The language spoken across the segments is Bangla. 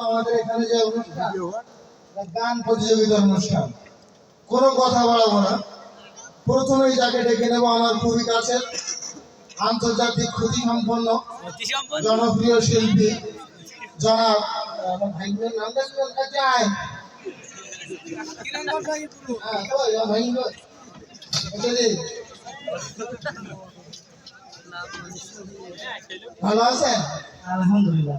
আমাদের এখানে যে অনুষ্ঠান গান প্রতিযোগিতার অনুষ্ঠান। কোনো কথা বাড়াবো না। প্রথমেই যাকে ডেকে নেব আমার খুবই কাছের আন্তর্জাতিক ক্ষতি সম্পন্ন জনপ্রিয় শিল্পী জনাব হ্যাঁ। ভালো আছেন? আলহামদুলিল্লাহ।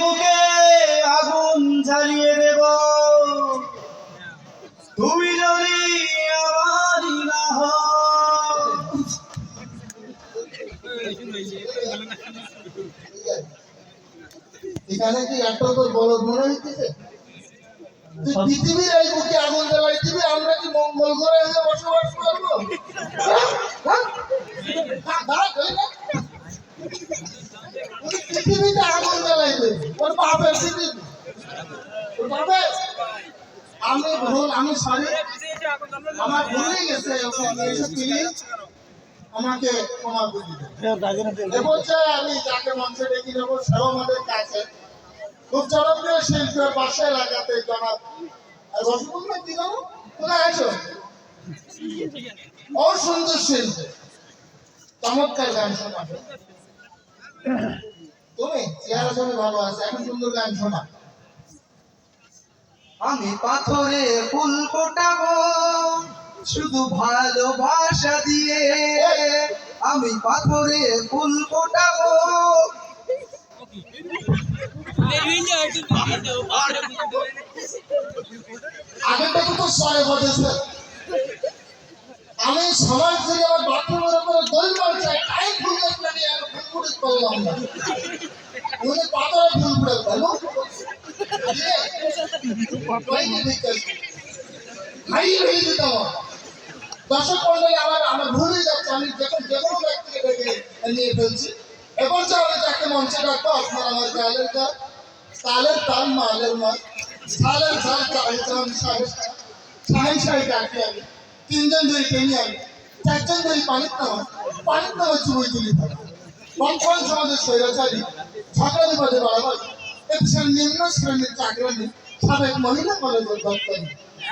এখানে কি একটা তোর বড় মনে হইতেছে পৃথিবীর এই বুকে আগুন জ্বালাই দিবি আমরা কি মঙ্গল করে হয়ে বসবাস করব? হ্যাঁ? হ্যাঁ? পৃথিবীতে আগুন জ্বালাইবে ওর বাপের পৃথিবী। ওর বাপের আমি ভুল আমি সরি আমার ভুলে গেছে ওখানে এসে প্লিজ আমাকে ক্ষমা করে পর্যায়ে আমি যাকে মঞ্চে ডেকে নেব সেও আমাদের কাছে। খুব জনপ্রিয় শিল্পী পাশে এলাকাতে জনাব রসগোল্লা কি নাম কোথায় আছো? ও সুন্দর চমৎকার গান শোনাবে তুমি চেহারা ভালো আছে এখন সুন্দর গান শোনা। আমি পাথরে ফুল ফোটাবো। শুধু ভালোবাসা দিয়ে আমি পাথরে ফুল ফোটাবো। আমি সমাজ থেকে আমার বাথরুমের উপরে টাইম ফুল না পাথরে ফুল যেত দর্শক মন্ডলী আমার আমার ভুলে যাচ্ছে, আমি যখন যে কোনো ব্যক্তিকে ডেকে নিয়ে ফেলছি। যে আমি যাকে মঞ্চে ডাকবো আপনার আমার গালের গাল। তালের তাল মালের মাল। সালের চাই চান সাহেব সাহেব। সাহেব ডাকি আমি। তিনজন ধরে টেনে আমি। চারজন ধরে পানির নামা। পানির নামা চুবই তুলি থাকে বর্তমান সমাজের স্বৈরাচারী, ঝগড়া বিবাদে বাড়াবাড়ি। এদেশের নিম্ন শ্রেণির চাকরানি, সাবেক মহিলা কলেজের দপ্তর।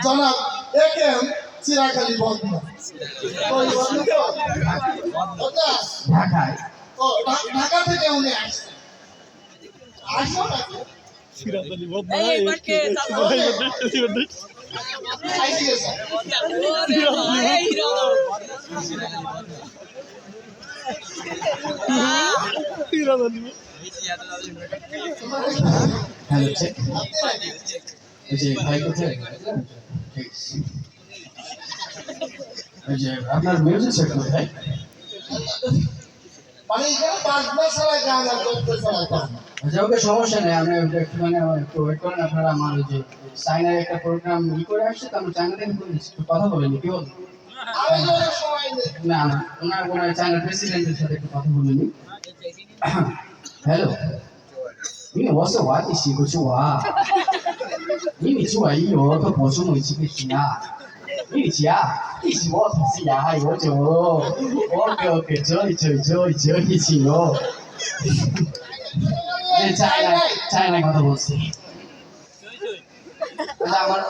জনাব এ কে এম চিরাখালি বদনা বদনা? ঢাকায়। ও, ঢাকা থেকে উনি আসছেন। আসো নাকি? আইসি গেছে হ্যালো চেক এই যে ভাই কোথায়? এই যে আপনার মিউজিক চেক কোথায় মানে এখানে বাজনা ছাড়া গান আর গল্প ছাড়া গান আচ্ছা ওকে সমস্যা নেই আপনি ওটা একটু মানে আমার একটু ওয়েট করেন আপনারা আমার ওই যে সাইনার একটা প্রোগ্রাম ই করে আসছে তো আমি চায়না থেকে বলে দিচ্ছি একটু কথা বলেন কি বল আমি তো অনেক সময় নেই না না ওনার ওনার চায়নার প্রেসিডেন্টের সাথে একটু কথা বলে নিই হ্যালো 你我是我的西瓜球啊，你你去我一有个博主没几个钱 啊，你家你是我同事呀，我就我个给这里这里这里这里去哟，你再来再来কথা বলছি আচ্ছা আমার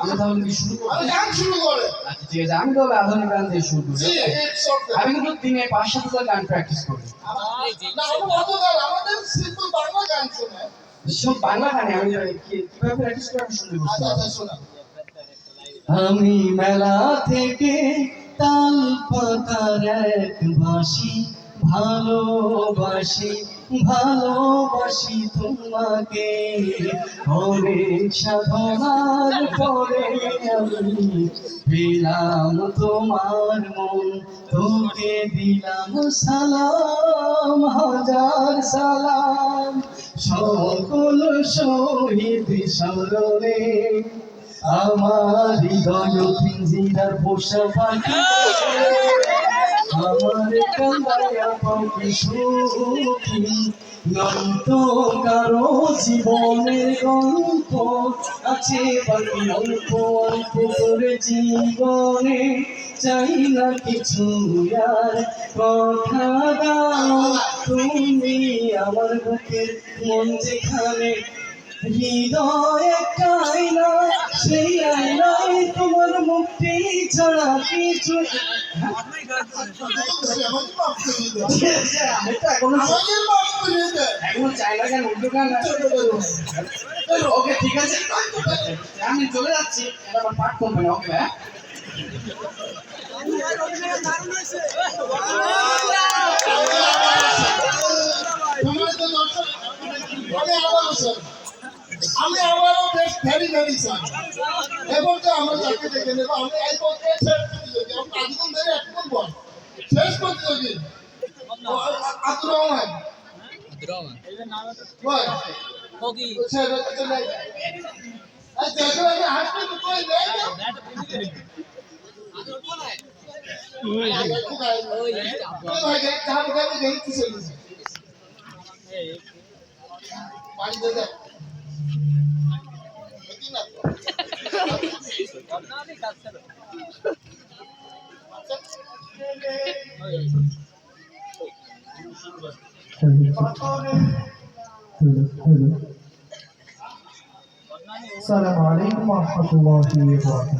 আমি তাহলে কি শুরু করবো আমি গান শুরু করে আচ্ছা ঠিক আছে আমি তাহলে আধুনিক গান দিয়ে শুরু করি জি okay? it's okay. আমি কিন্তু দিনে পাঁচ সাত হাজার গান প্র্যাকটিস করি না আমি অত গান আমাদের সিম্পল বাংলা গান শোনে সব বাংলা গানে আমি কি- কিভাবে প্র্যাকটিস করে আমি শুনতে বুঝতে আচ্ছা পারবো আচ্ছা শোনা আমি মেলা থেকে তাল পাতার এক বাসি ভালোবাসি ভালোবাসি তোমাকে। অনেক সাধনার পরে আমি পেলাম তোমার মন, তোকে দিলাম সালাম, হাজার সালাম। সকল শহীদ স্মরণে আমার হৃদয় পিঞ্জিরার পোষা পাখি আমার কান্দায়া পাখি সুখী? নন্ত কারও জীবনের গল্প আছে বাকি অল্প অল্প করে জীবনে? চাই না কিছু আর কথা দাও। তুমি আমার বুকের মন যেখানে হৃদয় একটাই না সেই আয়নায় তোমার মুক্তি ছাড়া কিছু আমি না চলে যাচ্ছি। দর্শক, আমি আবারও স্যার আমি আবারও বেশ ভেরি ভেরি স্যার এবং যে আমরা যাকে দেখে নেব আমি এই পর্যায়ে শেষ প্রতিযোগী আমি আজীবন ধরে শেষ প্রতিযোগী আব্দুর রহমান দেখো আমি হাসতে তো কই চলে পানি দেখি السلام عليكم ورحمة الله وبركاته.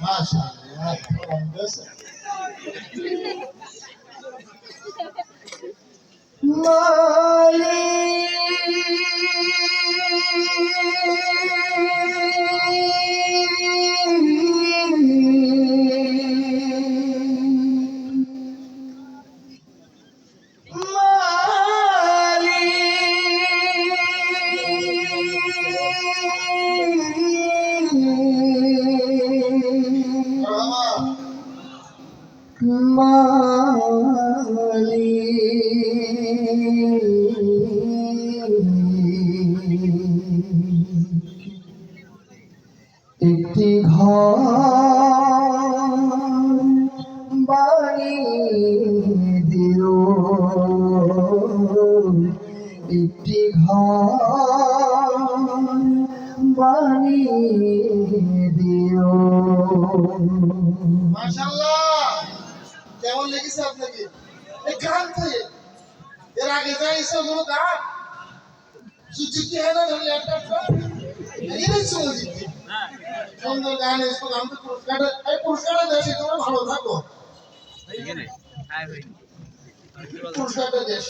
ما شاء الله ما ঘর বানিয়ে দিও মাশাআল্লাহ কেমন লেগেছে আপনাকে? এই গান থেকে এর আগে যা এসব কোনো গান সুচিতি হয় না ধরলে একটা একটা এটাই সংগীত সুন্দর গান এসব গান তো পুরস্কার এই পুরস্কারটা দেশে তোমরা ভালো থাকো। পুরস্কারটা দেশ।